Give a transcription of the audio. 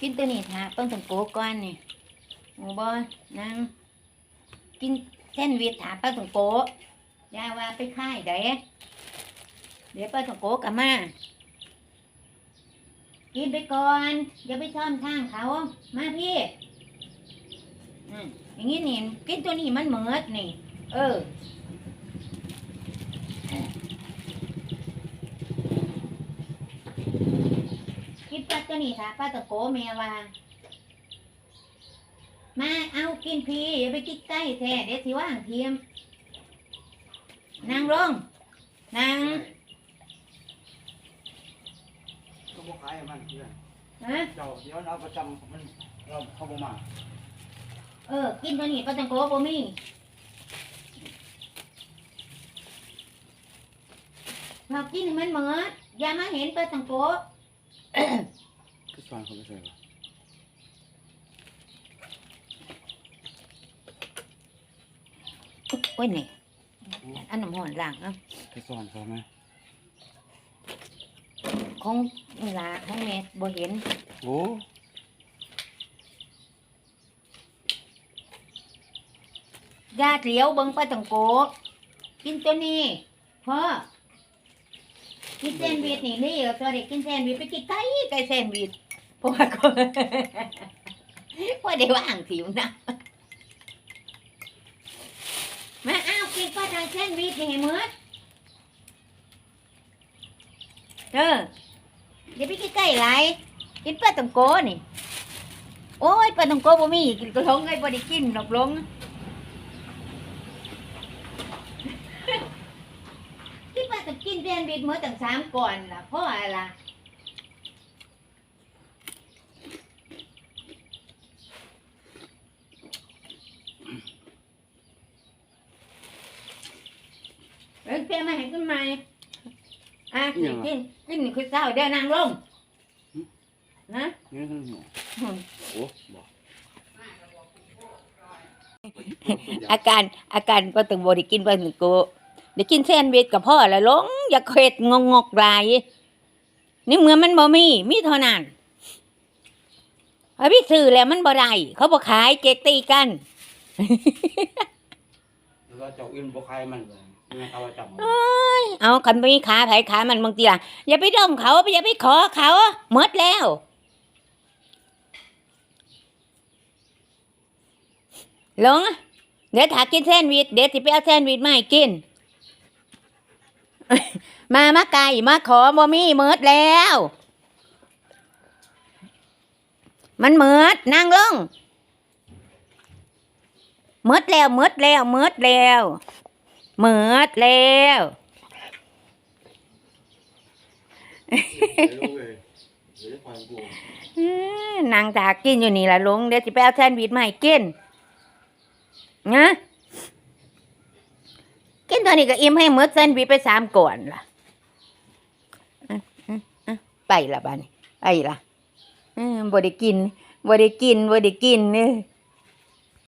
กินตัวนี้ท่าต้องสังโกก่อนนี่หมูบอนั่งกินแซนวิชถาป้าสังโกยาว่าไปค่ายเด้เดี๋ยวป้าสังโกกลับมากินไปก่อนอย่าไปซ่อมทางเขา มาพี่อืมอย่างนี้นี่กินตัวนี้มันเหมือดนี่ เออ กินปลา ตัวนี้ค่ะปลาตะโกเมียว่ามาเอากินพี่อย่าไปกินใกล้แท้เดี๋ยวสิว่างเทียมนั่งลงนั่งก็บอกขายให้มันเพื่อนฮะเจ้าเดี๋ยวเราประจำมันเราเข้าบ่มาเออ กินตัวนี้ปลาตะโกบ่มีเรากินให้มันเหมือดอย่ามาเห็นปลาตะโก คือซอนเขาไม่ใช่หรอโอ้ยนี่อันน้ำหอนหล้างเอะคือซอนเขาไหมของนี่ลาของแม่บ่เห็นโอ้ญาติเหลียวเบิ่งไปตังโกกินตัวนี้พ่อกินแซนด์วิชนี่นี่เอาตัวเด็กกินแซนด์วิชไปกินไก่ไก่แซนด์วิช เพราะว่าก็ว่าได้ว่างผิวนะมาอ้าวกินปลาทางแซนวิชนี่ให้หมืดเอออย่าไปกินไก่หลายกินปลาตังโกนี่โอ้ยปลาตังโกบ่มีกินกระทงไอ้บ่ได้กินหรอกลงคิดว่าจะกินแซนด์วิชมื้อตั้งสามก่อนล่ะเพราะอะไร เอ้ยเพียมาให้ขึ้นมาอะกินกินกินนี่คือเศร้าเดี๋ยวนางลงนะนี่คือหนูโอ้บอกอาการอาการก็ต้องบริกินไปหนึ่งกูเดี๋ยวกินแซนด์วิชกับพ่อแล้วลง อย่าเข็ดงงงกลายนี่เมื่อมันบ่มี มีเท่านั้นไอ้พี่ซื้อแล้วมันบ่ได้เขาบ่ขายเกกตีกันแล้วก็เจ้าอื่นบอกขายมันเลยนี่ เขาประจำเอาคันมีขาไผขามันบางทีล่ะอย่าไปด้อมเขาอย่าไปขอเขาหมดแล้วลงเดี๋ยวถากินแซนด์วิชเดี๋ยวสิไปเอาแซนด์วิชมาให้กิน มามาไก่มาขอบ่มีเมิดแล้ว มันเมิดนั่งลงเมิดแล้วเมิดแล้วเมิดแล้ว เมิดแล้วรู้เลยเดี๋ยวควายกูเอ้อนางถากินอยู่นี่ล่ะลุงเดี๋ยวสิไปเอาแซนด์วิชมาให้กินนะกินตอนนี้ก็อิ่มให้หมดแซนด์วิชไปสามก่อนล่ะอะอะอะไปละบ้านี้ไปละเออบ่ได้กินบ่ได้กินบ่ได้กินเออ